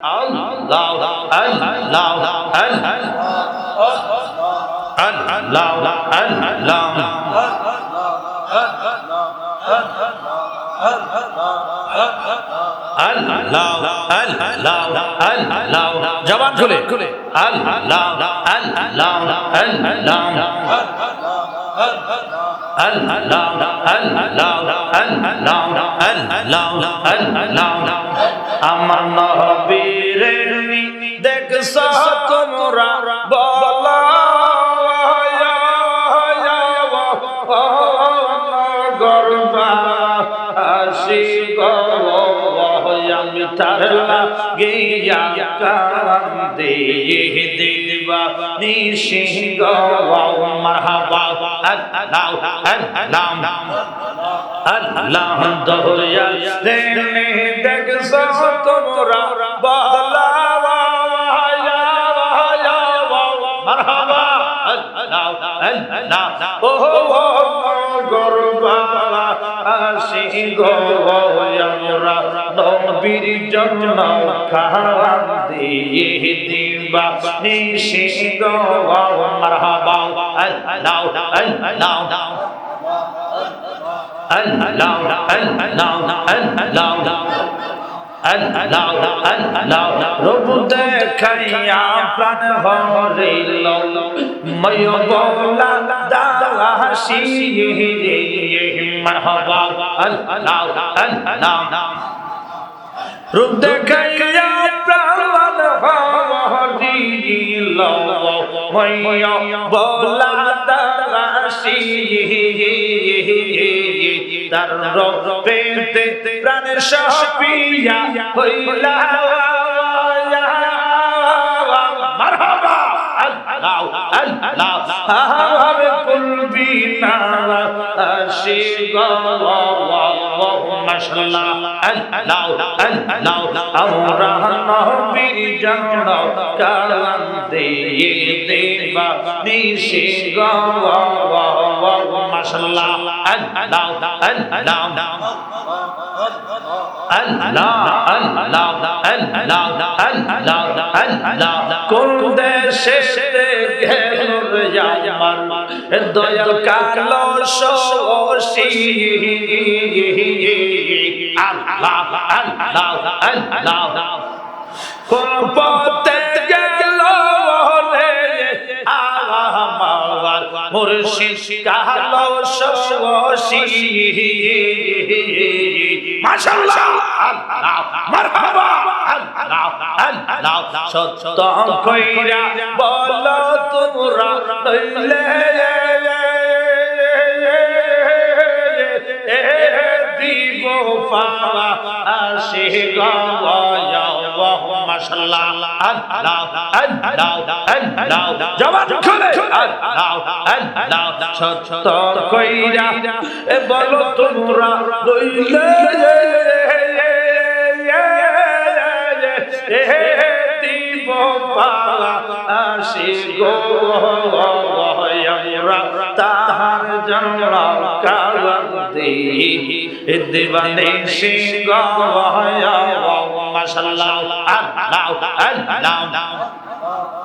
Allah, Allah, Allah, Allah, জবান খুলে আমার নবীরে দেখছ তোমরা বলা তারলা গিয়া কান্দে দিবা নিশি মারহাবা আল্লাহ আল্লাহ আল্লাহ দহরিয়া দেনে দেখছ তোমরা বলা মারহাবা আল্লাহ আল্লাহ ও গরবা আসি গো আমরা নবীর জন্য খাওয়া দিয়ে দিবা নিশি গো দাসি মারহাবা আল্লাহ আল্লাহ। রূপ দেখাইয়া প্রাণ হরিল ময় বলা দাসি তার রবেতে প্রাণের সপিয়া হইলা। মারহাবা, আল্লাহ আল্লাহ। দেশে গেল আমার দয়াল কালো সি আল্লাহ আল্লাহ আল্লাহ কোন পথে গেল রে আমার মুর্শিদ কালো সি মাশাআল্লাহ আল্লাহ মারহাবা আল্লাহ আল্লাহ সত্য কইরা বলো তোমরা লইলে দিব পাওয়া আসে গাওয়া মাশাআল্লাহ আল্লাহ আল্লাহ আল্লাহ, জবান খুলে। আল্লাহ আল্লাহ সত্য কইরা, এ বলো, তোমরা লইলে দিব পাওয়া আসে গো তাহার জন্য কালাম দি দিবানে সিংহ মাশাআল্লাহ আল্লাহ। আল্লাহ।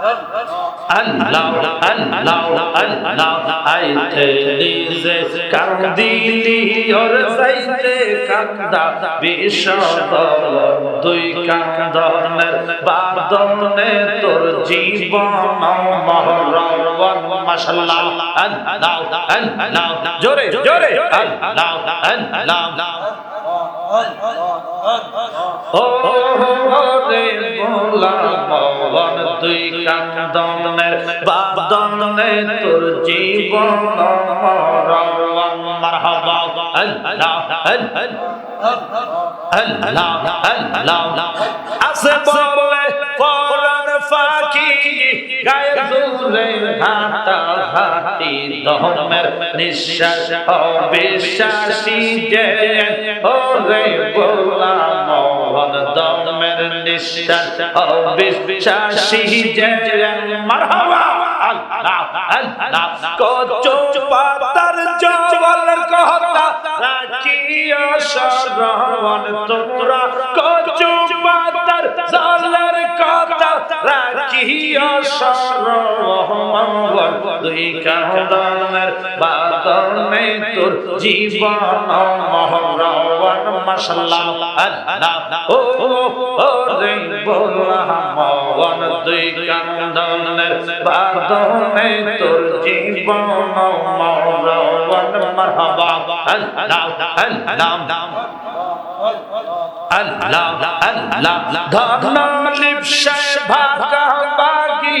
আল্লাহ আল্লাহ আল্লাহ আইতে নিজে কান্দিলি ওর যাইতে কান্দা বিষদ দুই কান্দনের বাদনে তোর জীবন মহরবন মাশাআল্লাহ আল্লাহ আল্লাহ জোরে জোরে রে মোলা মন তুই কান্দনের, বাদনে তোর জীবন মরণ মারহাবা, আল্লাহ আল্লাহ আল্লাহ। আসে বলে পরান ফাকি গায়ে জুরে হাতা হাতি দহমের নিঃশ্বাস অবিশ্বাসী যে, ওরে বোলা মোহন দমের নিঃশ্বাস অবিশ্বাসী যে মারহাবা, আল্লাহ আল্লাহ কচু পাতার জবল কথা রাখিও শরণ তোমরা কচু পাতার জলের দুই কান্দনের বাদনে তোর জীবন মহরওয়ান মাশাল্লাহ, আল্লাহ, ও ও রে বলহামওয়ান দুই কান্দনের বাদনে তোর জীবন মহরওয়ান মারহাবা, আল্লাহ আল্লাহ আল্লাহ আল্লাহ, ধন লিপসায় ভাগা বাগি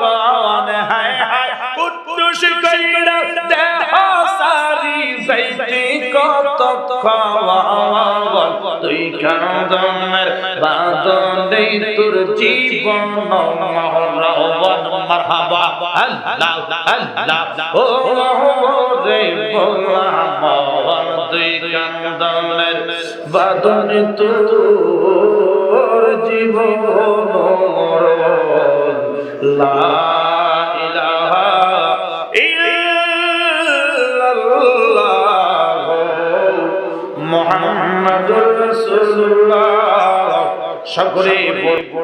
কন হায় হায় পুত্র কইরা তুই কান্দনের বাদনে তোর জীবন মহরবন মারহাবা আল্লাহ আল্লাহ ও রে বলা মহর তুই কান্দনের বাদনে তোর জীবন মহরবন লা সকলে